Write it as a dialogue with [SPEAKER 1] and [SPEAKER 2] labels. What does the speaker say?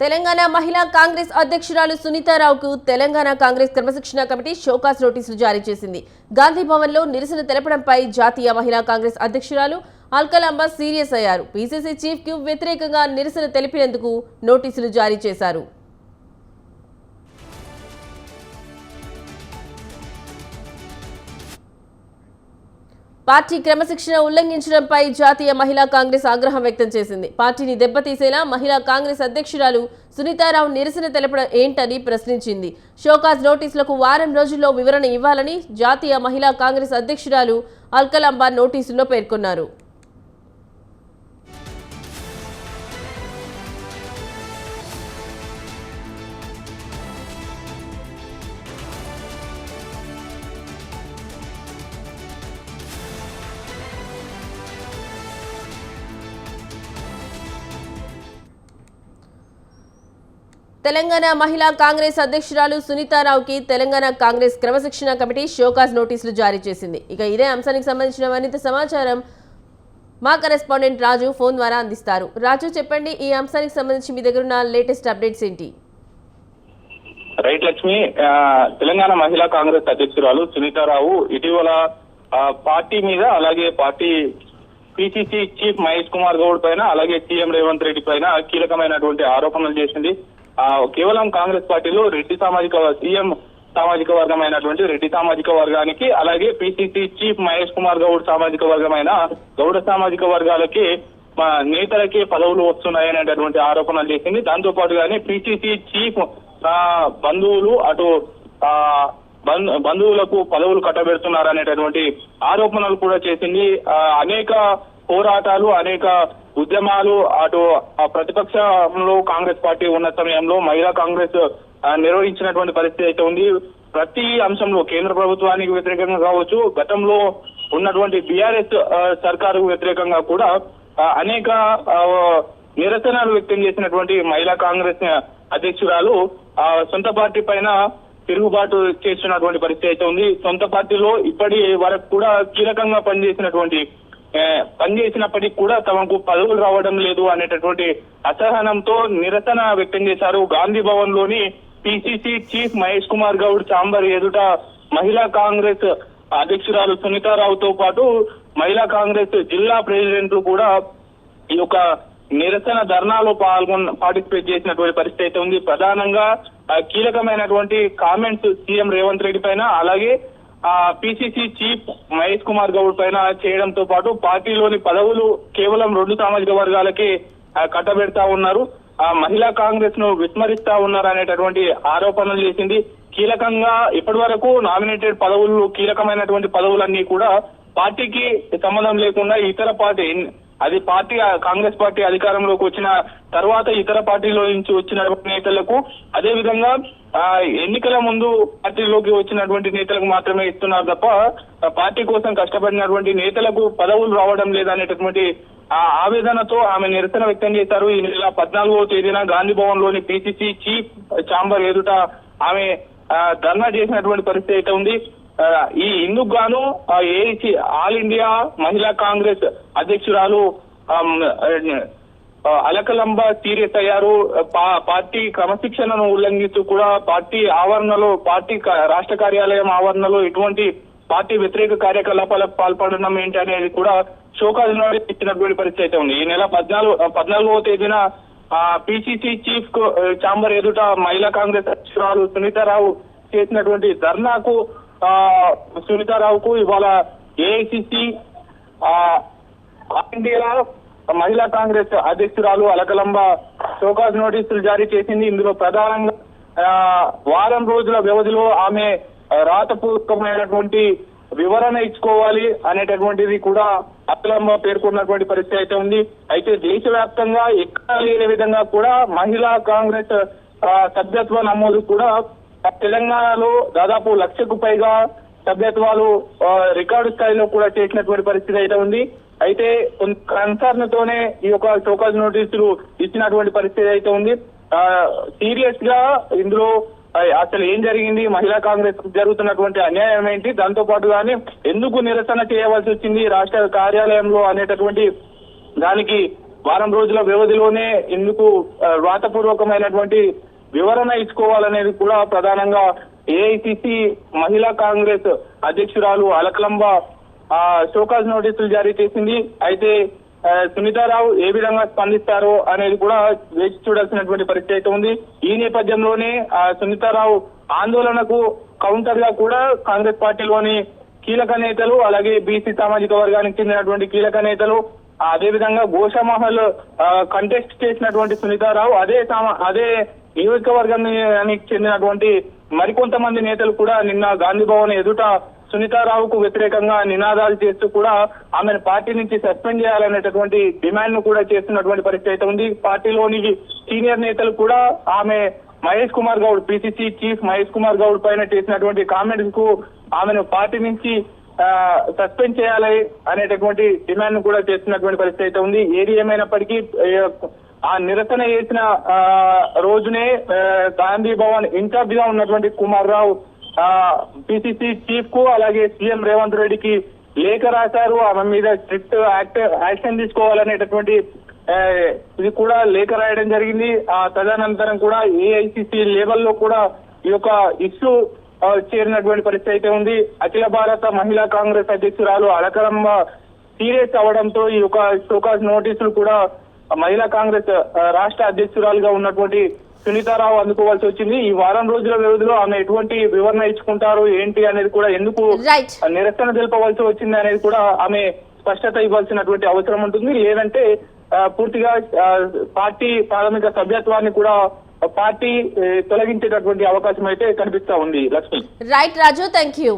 [SPEAKER 1] తెలంగాణ మహిళా కాంగ్రెస్ అధ్యక్షురాలు సునీతారావుకు తెలంగాణ కాంగ్రెస్ క్రమశిక్షణ కమిటీ షోకాస్ నోటీసులు జారీ చేసింది. గాంధీ భవన్లో నిరసన తెలపడంపై జాతీయ మహిళా కాంగ్రెస్ అధ్యక్షురాలు అల్కలాంబ సీరియస్ అయ్యారు. పీసీసీ చీఫ్కు వ్యతిరేకంగా నిరసన తెలిపినందుకు నోటీసులు జారీ చేశారు. పార్టీ క్రమశిక్షణ ఉల్లంఘించడంపై జాతీయ మహిళా కాంగ్రెస్ ఆగ్రహం వ్యక్తం చేసింది. పార్టీని దెబ్బతీసేలా మహిళా కాంగ్రెస్ అధ్యక్షురాలు సునీతారావు నిరసన తెలపడం ఏంటని ప్రశ్నించింది. షోకాజ్ నోటీసులకు వారం రోజుల్లో వివరణ ఇవ్వాలని జాతీయ మహిళా కాంగ్రెస్ అధ్యక్షురాలు అల్కలాంబా నోటీసుల్లో పేర్కొన్నారు. తెలంగాణ మహిళా కాంగ్రెస్ అధ్యక్షురాలు సునీతారావుకి తెలంగాణ కాంగ్రెస్ క్రమశిక్షణ కమిటీ షోకాజ్ నోటీసులు జారీ చేసింది. ఇక ఇదే అంశానికి సంబంధించిన మరింత సమాచారం మా కరెస్పాండెంట్ రాజు ఫోన్ ద్వారా అందిస్తారు. రాజు చెప్పండి ఈ అంశానికి సంబంధించి మీ దగ్గర ఉన్న లేటెస్ట్ అప్డేట్స్ ఏంటి?
[SPEAKER 2] రైట్ లక్ష్మి తెలంగాణ మహిళా కాంగ్రెస్ అధ్యక్షురాలు సునీతారావు ఇటీవల పార్టీ మీద అలాగే party PCC chief Mahesh Kumar Goud పైన అలాగే సీఎం రేవంత్ రెడ్డి పైన కీలకమైనటువంటి ఆరోపణలు చేసింది. కేవలం కాంగ్రెస్ పార్టీలో రెడ్డి సామాజిక సీఎం సామాజిక వర్గమైనటువంటి రెడ్డి సామాజిక వర్గానికి అలాగే పిసిసి చీఫ్ మహేష్ కుమార్ గౌడ్ సామాజిక వర్గమైన గౌడ సామాజిక వర్గాలకి మా నేతలకి పదవులు వస్తున్నాయనేటటువంటి ఆరోపణలు చేసింది. దాంతో పాటుగానే పిసిసి చీఫ్ బంధువులు అటు ఆ బంధు- బంధువులకు పదవులు కట్టబెడుతున్నారనేటటువంటి ఆరోపణలు కూడా చేసింది. అనేక పోరాటాలు అనేక ఉద్యమాలు అటు ప్రతిపక్షంలో కాంగ్రెస్ పార్టీ ఉన్న సమయంలో మహిళా కాంగ్రెస్ నిర్వహించినటువంటి పరిస్థితి అయితే ఉంది. ప్రతి అంశంలో కేంద్ర ప్రభుత్వానికి వ్యతిరేకంగా కావచ్చు గతంలో ఉన్నటువంటి బీఆర్ఎస్ సర్కారు వ్యతిరేకంగా కూడా అనేక ఆ, నిరసనలు వ్యక్తం చేసినటువంటి మహిళా కాంగ్రెస్ అధ్యక్షురాలు ఆ, సొంత పార్టీ పైన తిరుగుబాటు చేస్తున్నటువంటి పరిస్థితి అయితే ఉంది. సొంత పార్టీలో ఇప్పటి వరకు కూడా కీలకంగా పనిచేసినటువంటి పనిచేసినప్పటికీ కూడా తమకు పదవులు రావడం లేదు అనేటటువంటి అసహనంతో నిరసన వ్యక్తం చేశారు Gandhi భవన్లోని PCC chief Mahesh Kumar Goud chamber ఎదుట మహిళా కాంగ్రెస్ అధ్యక్షురాలు సునీతారావుతో పాటు మహిళా కాంగ్రెస్ జిల్లా ప్రెసిడెంట్లు కూడా ఈ యొక్క నిరసన ధర్నాలో పాల్గొన్న పార్టిసిపేట్ చేసినటువంటి పరిస్థితి అయితే ఉంది. ప్రధానంగా కీలకమైనటువంటి కామెంట్స్ సీఎం రేవంత్ రెడ్డి పైన అలాగే పిసిసి చీఫ్ మహేష్ కుమార్ గౌడ్ పైన చేయడంతో పాటు పార్టీలోని పదవులు కేవలం రెండు సామాజిక వర్గాలకి కట్టబెడతా ఉన్నారు. ఆ మహిళా కాంగ్రెస్ను విస్మరిస్తా ఉన్నారు అనేటటువంటి ఆరోపణలు చేసింది. కీలకంగా ఇప్పటి వరకు నామినేటెడ్ పదవులు కీలకమైనటువంటి పదవులన్నీ కూడా పార్టీకి సంబంధం లేకుండా ఇతర పార్టీ అది పార్టీ కాంగ్రెస్ పార్టీ అధికారంలోకి వచ్చిన తర్వాత ఇతర పార్టీలో నుంచి వచ్చినటువంటి నేతలకు అదే విధంగా ఆ, ఎన్నికల ముందు పార్టీలోకి వచ్చినటువంటి నేతలకు మాత్రమే ఇస్తున్నారు తప్ప పార్టీ కోసం కష్టపడినటువంటి నేతలకు పదవులు రావడం లేదనేటటువంటి ఆ ఆవేదనతో ఆమె నిరసన వ్యక్తం చేశారు. ఈ నెల పద్నాలుగో తేదీన గాంధీ భవన్లోని పిసిసి చీఫ్ చాంబర్ ఎదుట ఆమె ధర్నా చేసినటువంటి పరిస్థితి అయితే ఉంది. ఈ ఇందుకు గాను ఏఐసి ఆల్ ఇండియా మహిళా కాంగ్రెస్ అధ్యక్షురాలు అలకలంబ సీరియస్ అయ్యారు పా- పార్టీ క్రమశిక్షణను ఉల్లంఘిస్తూ కూడా పార్టీ ఆవరణలో పార్టీ రాష్ట్ర కార్యాలయం ఆవరణలో ఇటువంటి పార్టీ వ్యతిరేక కార్యకలాపాలకు పాల్పడడం ఏంటి అనేది కూడా షోకాజ్ ఇచ్చినటువంటి పరిస్థితి అయితే ఉంది. ఈ నెల పద్నాలుగు పద్నాలుగవ తేదీన పిసిసి చీఫ్ ఛాంబర్ చాంబర్ ఎదుట మహిళా కాంగ్రెస్ అధ్యక్షురాలు సునీతారావు చేసినటువంటి ధర్నాకు సునీతారావుకు ఇవాళ ఏఐసిసి ఇండియా మహిళా కాంగ్రెస్ అధ్యక్షురాలు అలకలంబ షోకాజ్ నోటీసులు జారీ చేసింది. ఇందులో ప్రధానంగా వారం రోజుల వ్యవధిలో ఆమె రాతపూర్వకమైనటువంటి వివరణ ఇచ్చుకోవాలి అనేటటువంటిది కూడా అఖిలంబ పేర్కొన్నటువంటి పరిస్థితి అయితే ఉంది. అయితే దేశవ్యాప్తంగా ఎక్కడ లేని విధంగా కూడా మహిళా కాంగ్రెస్ సభ్యత్వ నమోదు కూడా తెలంగాణలో దాదాపు లక్షకు పైగా సభ్యత్వాలు రికార్డు స్థాయిలో కూడా చేసినటువంటి పరిస్థితి అయితే ఉంది. అయితే కొంత కన్సర్న్ తోనే ఈ యొక్క టోకన్ నోటీసులు ఇచ్చినటువంటి పరిస్థితి అయితే ఉంది. సీరియస్గా ఇందులో అసలు ఏం జరిగింది మహిళా కాంగ్రెస్ జరుగుతున్నటువంటి అన్యాయం ఏంటి దాంతో పాటుగానే ఎందుకు నిరసన చేయవలసి వచ్చింది రాష్ట్ర కార్యాలయంలో అనేటటువంటి దానికి వారం రోజుల వ్యవధిలోనే ఇందుకు వ్రాతపూర్వకమైనటువంటి వివరణ ఇచ్చుకోవాలనేది కూడా ప్రధానంగా ఏఐసిసి మహిళా కాంగ్రెస్ అధ్యక్షురాలు అలకలంబ షోకాజ్ నోటీసులు జారీ చేసింది. అయితే సునీతారావు ఏ విధంగా స్పందిస్తారో అనేది కూడా వేచి చూడాల్సినటువంటి పరిస్థితి అయితే ఉంది. ఈ నేపథ్యంలోనే సునీతారావు ఆందోళనకు కౌంటర్గా కూడా కాంగ్రెస్ పార్టీలోని కీలక నేతలు అలాగే బీసీ సామాజిక వర్గానికి చెందినటువంటి కీలక నేతలు ఆ, అదేవిధంగా గోషమహల్ కంటెస్ట్ చేసినటువంటి సునీతారావు అదే సామా అదే నియోజకవర్గానికి చెందినటువంటి మరికొంతమంది నేతలు కూడా నిన్న గాంధీ భవన్ ఎదుట సునీతారావుకు వ్యతిరేకంగా నినాదాలు చేస్తూ కూడా ఆమెను పార్టీ నుంచి సస్పెండ్ చేయాలనేటటువంటి డిమాండ్ను కూడా చేస్తున్నటువంటి పరిస్థితి అయితే ఉంది. పార్టీలోని సీనియర్ నేతలు కూడా ఆమె మహేష్ కుమార్ గౌడ్ పిసిసి చీఫ్ మహేష్ కుమార్ గౌడ్ పైన చేసినటువంటి కామెంట్స్కు ఆమెను పార్టీ నుంచి సస్పెండ్ చేయాలి అనేటటువంటి డిమాండ్ను కూడా చేస్తున్నటువంటి పరిస్థితి అయితే ఉంది. ఏది ఏమైనప్పటికీ ఆ నిరసన చేసిన ఆ, రోజునే గాంధీ భవన్ ఇన్ఛార్జ్గా ఉన్నటువంటి కుమార్ రావు పిసిసి చీఫ్కు అలాగే సీఎం రేవంత్ రెడ్డికి లేఖ రాశారు. ఆమె మీద స్ట్రిక్ట్ యాక్షన్ తీసుకోవాలనేటటువంటి ఇది కూడా లేఖ రాయడం జరిగింది. ఆ తదనంతరం కూడా ఏఐసిసి లెవెల్లో కూడా ఈ యొక్క ఇష్యూ చేరినటువంటి పరిస్థితి అయితే ఉంది. అఖిల భారత మహిళా కాంగ్రెస్ అధ్యక్షురాలు అలకరమ్మ సీరియస్ అవడంతో ఈ యొక్క షోకాస్ నోటీసులు కూడా మహిళా కాంగ్రెస్ రాష్ట్ర అధ్యక్షురాలుగా ఉన్నటువంటి సునీతారావు అందుకోవాల్సి వచ్చింది. ఈ వారం రోజుల వ్యవధిలో ఆమె ఎటువంటి వివరణ ఇచ్చుకుంటారు ఏంటి అనేది కూడా ఎందుకు నిరసన తెలుపవలసి వచ్చింది అనేది కూడా ఆమె స్పష్టత ఇవ్వాల్సినటువంటి అవసరం ఉంటుంది. లేదంటే పూర్తిగా పార్టీ ప్రాథమిక సభ్యత్వాన్ని కూడా పార్టీ తొలగించేటటువంటి అవకాశం అయితే కనిపిస్తా ఉంది. Lakshmi.
[SPEAKER 1] Right Raju thank you